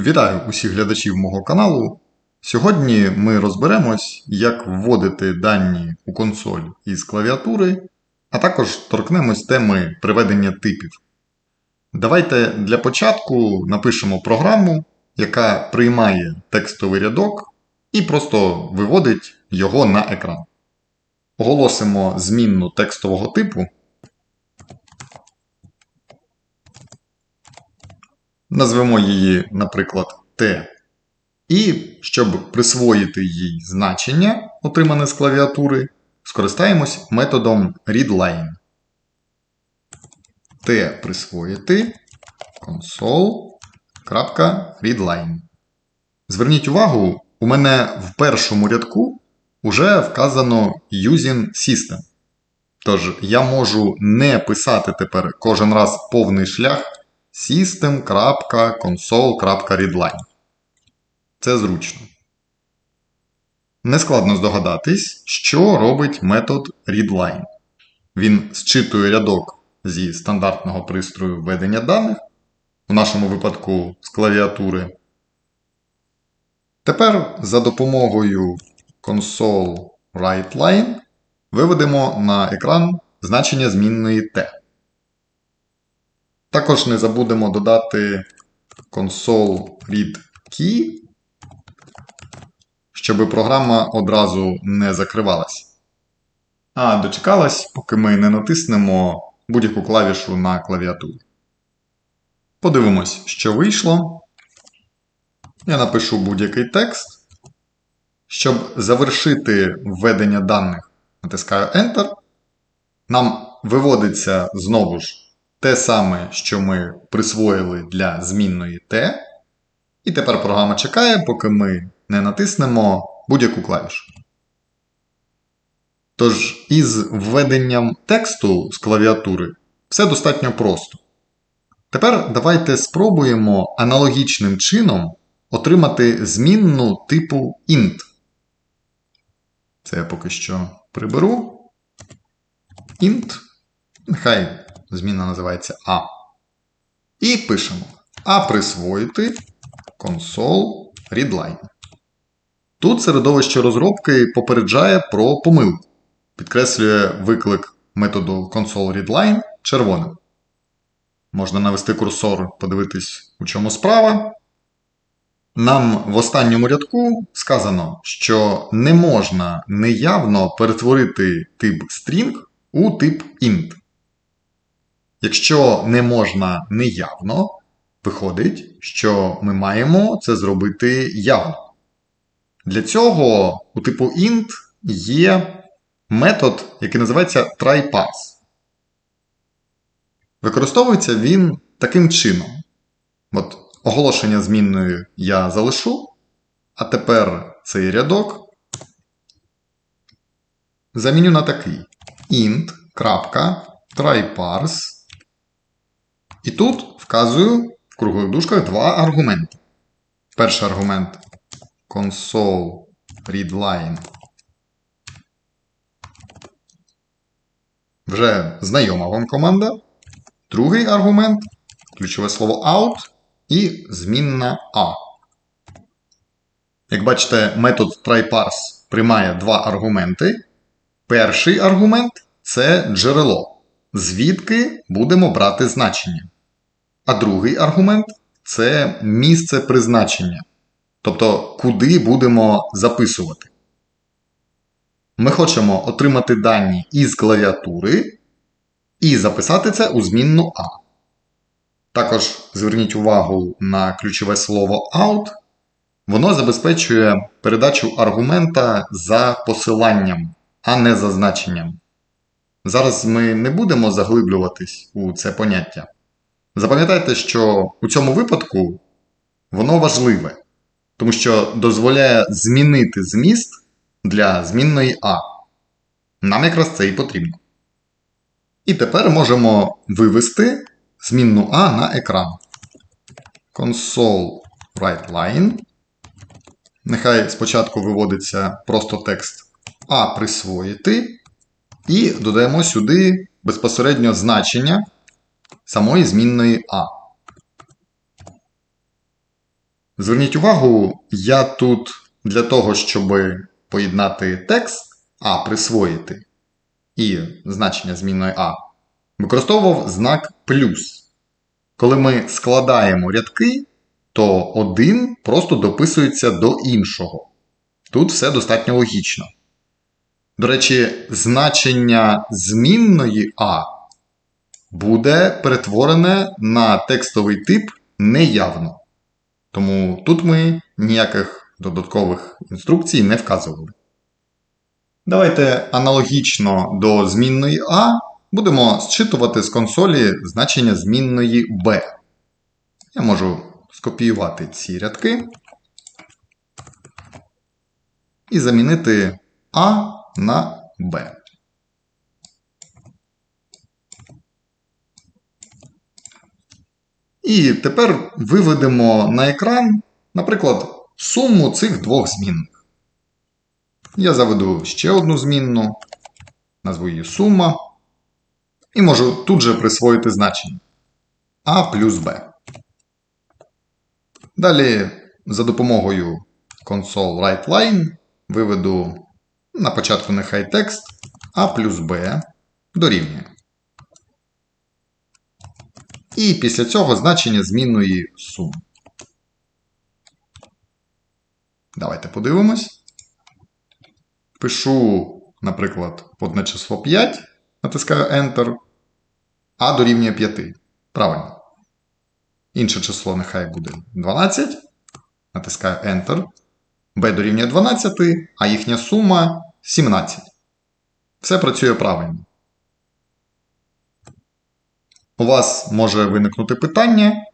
Вітаю усіх глядачів мого каналу. Сьогодні ми розберемось, як вводити дані у консоль із клавіатури, а також торкнемось теми приведення типів. Давайте для початку напишемо програму, яка приймає текстовий рядок і просто виводить його на екран. Оголосимо змінну текстового типу. Назвемо її, наприклад, T. І щоб присвоїти їй значення, отримане з клавіатури, скористаємось методом readline. T присвоїти console.readline. Зверніть увагу, у мене в першому рядку вже вказано using system. Тож я можу не писати тепер кожен раз повний шлях system.console.readline. Це зручно. Нескладно здогадатись, що робить метод readline. Він зчитує рядок зі стандартного пристрою введення даних, у нашому випадку з клавіатури. Тепер за допомогою console WriteLine виведемо на екран значення змінної T. Також не забудемо додати console read key, щоб програма одразу не закривалась. А дочекалась, поки ми не натиснемо будь-яку клавішу на клавіатурі. Подивимось, що вийшло. Я напишу будь-який текст. Щоб завершити введення даних, натискаю Enter. Нам виводиться знову ж те саме, що ми присвоїли для змінної T. І тепер програма чекає, поки ми не натиснемо будь-яку клавішу. Тож, із введенням тексту з клавіатури все достатньо просто. Тепер давайте спробуємо аналогічним чином отримати змінну типу int. Це я поки що приберу. int. Нехай зміна називається A. І пишемо А присвоїти console readline. Тут середовище розробки попереджає про помилку. Підкреслює виклик методу console.readline червоним. Можна навести курсор, подивитись, у чому справа. Нам в останньому рядку сказано, що не можна неявно перетворити тип string у тип int. Якщо не можна неявно, виходить, що ми маємо це зробити явно. Для цього у типу int є метод, який називається tryparse. Використовується він таким чином. От Оголошення змінною я залишу, а тепер цей рядок заміню на такий int.tryparse і тут вказую в круглих дужках два аргументи. Перший аргумент console readline. Вже знайома вам команда. Другий аргумент ключове слово out і змінна A. Як бачите, метод tryparse приймає два аргументи. Перший аргумент це джерело звідки будемо брати значення. А другий аргумент це місце призначення. Тобто, куди будемо записувати. Ми хочемо отримати дані із клавіатури і записати це у змінну А. Також зверніть увагу на ключове слово out. Воно забезпечує передачу аргумента за посиланням, а не за значенням. Зараз ми не будемо заглиблюватись у це поняття. Запам'ятайте, що у цьому випадку воно важливе, тому що дозволяє змінити зміст для змінної А. Нам якраз це і потрібно. І тепер можемо вивести змінну А на екран. Console WriteLine. Нехай спочатку виводиться просто текст А присвоїти. І додаємо сюди безпосередньо значення самої змінної А. Зверніть увагу, я тут для того, щоб поєднати текст А присвоїти і значення змінної А, використовував знак плюс. Коли ми складаємо рядки, то один просто дописується до іншого. Тут все достатньо логічно. До речі, значення змінної А буде перетворене на текстовий тип неявно. Тому тут ми ніяких додаткових інструкцій не вказували. Давайте аналогічно до змінної А будемо зчитувати з консолі значення змінної B. Я можу скопіювати ці рядки і замінити А на Б. І тепер виведемо на екран, наприклад, суму цих двох змінних. Я заведу ще одну змінну, назву її сума. І можу тут же присвоїти значення А плюс Б. Далі за допомогою console WriteLine виведу на початку нехай текст А плюс Б дорівнює. І після цього значення змінної суми. Давайте подивимось. Пишу, наприклад, одне число 5, натискаю Enter, А дорівнює 5. Правильно. Інше число нехай буде 12. Натискаю Enter. B дорівнює 12, а їхня сума 17. Все працює правильно. У вас може виникнути питання,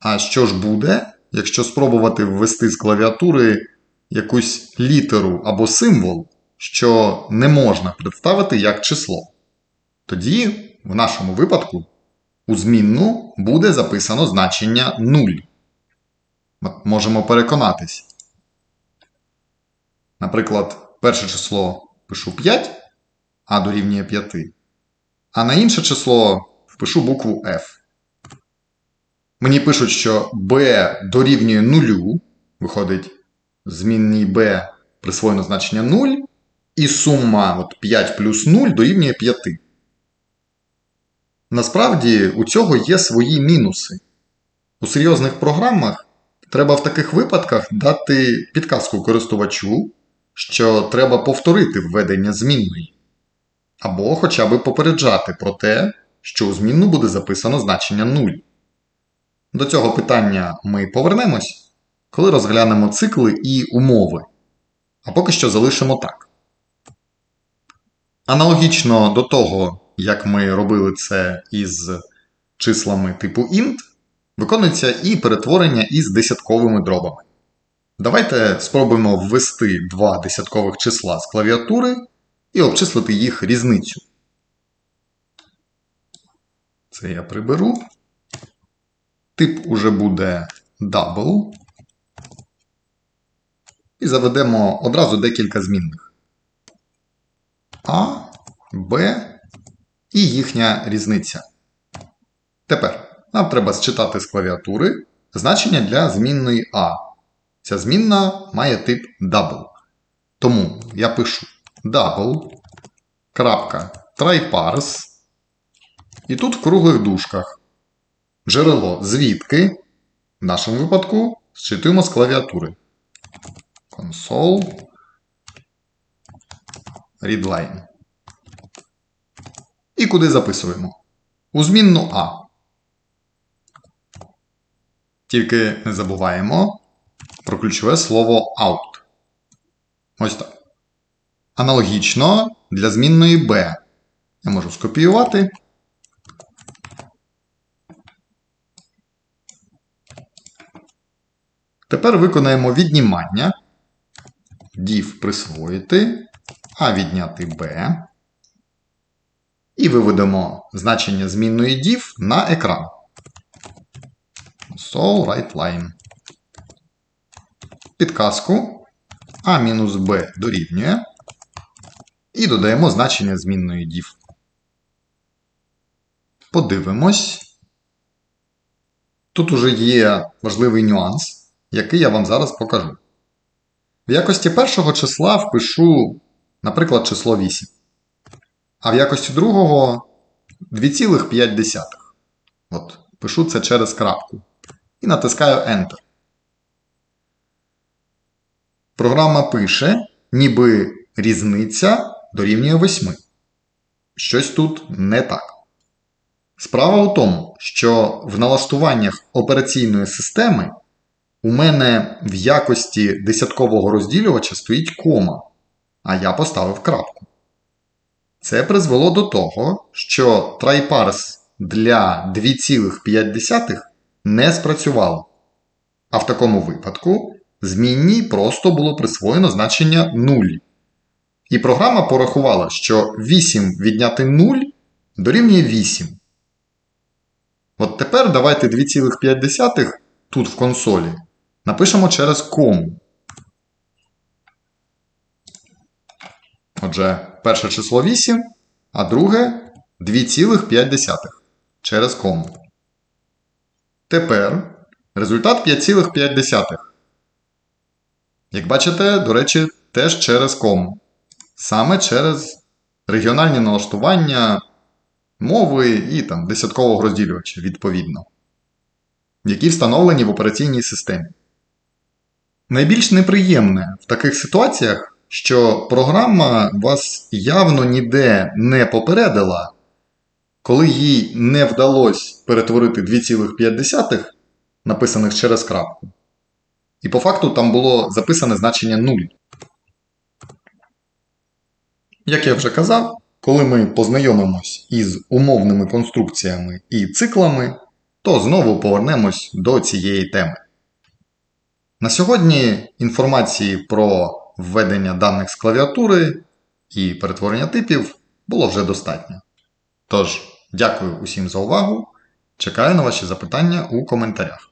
а що ж буде, якщо спробувати ввести з клавіатури якусь літеру або символ, що не можна представити як число? Тоді, в нашому випадку, у змінну буде записано значення 0. Можемо переконатись. Наприклад, перше число пишу 5, а дорівнює 5, а на інше число впишу букву F. Мені пишуть, що b дорівнює 0, виходить, змінній b присвоєно значення 0, і сума от 5 плюс 0 дорівнює 5. Насправді, у цього є свої мінуси. У серйозних програмах треба в таких випадках дати підказку користувачу, що треба повторити введення змінної. Або хоча б попереджати про те, що у змінну буде записано значення 0. До цього питання ми повернемось, коли розглянемо цикли і умови. А поки що залишимо так. Аналогічно до того, як ми робили це із числами типу int, виконується і перетворення із десятковими дробами. Давайте спробуємо ввести два десяткових числа з клавіатури і обчислити їх різницю. Це я приберу. Тип уже буде double. І заведемо одразу декілька змінних. А, Б і їхня різниця. Тепер нам треба зчитати з клавіатури значення для змінної А. Ця змінна має тип double. Тому я пишу double. крапка tryparse і тут в круглих дужках. Джерело звідки. В нашому випадку зчитуємо з клавіатури. Console. Readline. І куди записуємо? У змінну А. Тільки не забуваємо про ключове слово out. Ось так. Аналогічно для змінної B. Я можу скопіювати Тепер виконаємо віднімання. Div присвоїти, а відняти b. І виведемо значення змінної div на екран. So, right line. Підказку а мінус b дорівнює. І додаємо значення змінної div. Подивимось. Тут уже є важливий нюанс. який я вам зараз покажу. В якості першого числа впишу, наприклад, число 8. А в якості другого 2,5. От, пишу це через крапку. І натискаю Enter. Програма пише, ніби різниця дорівнює 8. Щось тут не так. Справа у тому, що в налаштуваннях операційної системи у мене в якості десяткового розділювача стоїть кома, а я поставив крапку. Це призвело до того, що TryParse для 2,5 не спрацювало. А в такому випадку змінній просто було присвоєно значення 0. І програма порахувала, що 8 відняти 0 дорівнює 8. От тепер давайте 2,5 тут в консолі напишемо через кому. Отже, перше число 8, а друге 2,5 через кому. Тепер результат 5,5. Як бачите, до речі, теж через кому. Саме через регіональні налаштування мови і там, десяткового розділювача, відповідно, які встановлені в операційній системі. Найбільш неприємне в таких ситуаціях, що програма вас явно ніде не попередила, коли їй не вдалося перетворити 2,5 написаних через крапку. І по факту там було записане значення 0. Як я вже казав, коли ми познайомимось із умовними конструкціями і циклами, то знову повернемось до цієї теми. На сьогодні інформації про введення даних з клавіатури і перетворення типів було вже достатньо. Тож, дякую усім за увагу. Чекаю на ваші запитання у коментарях.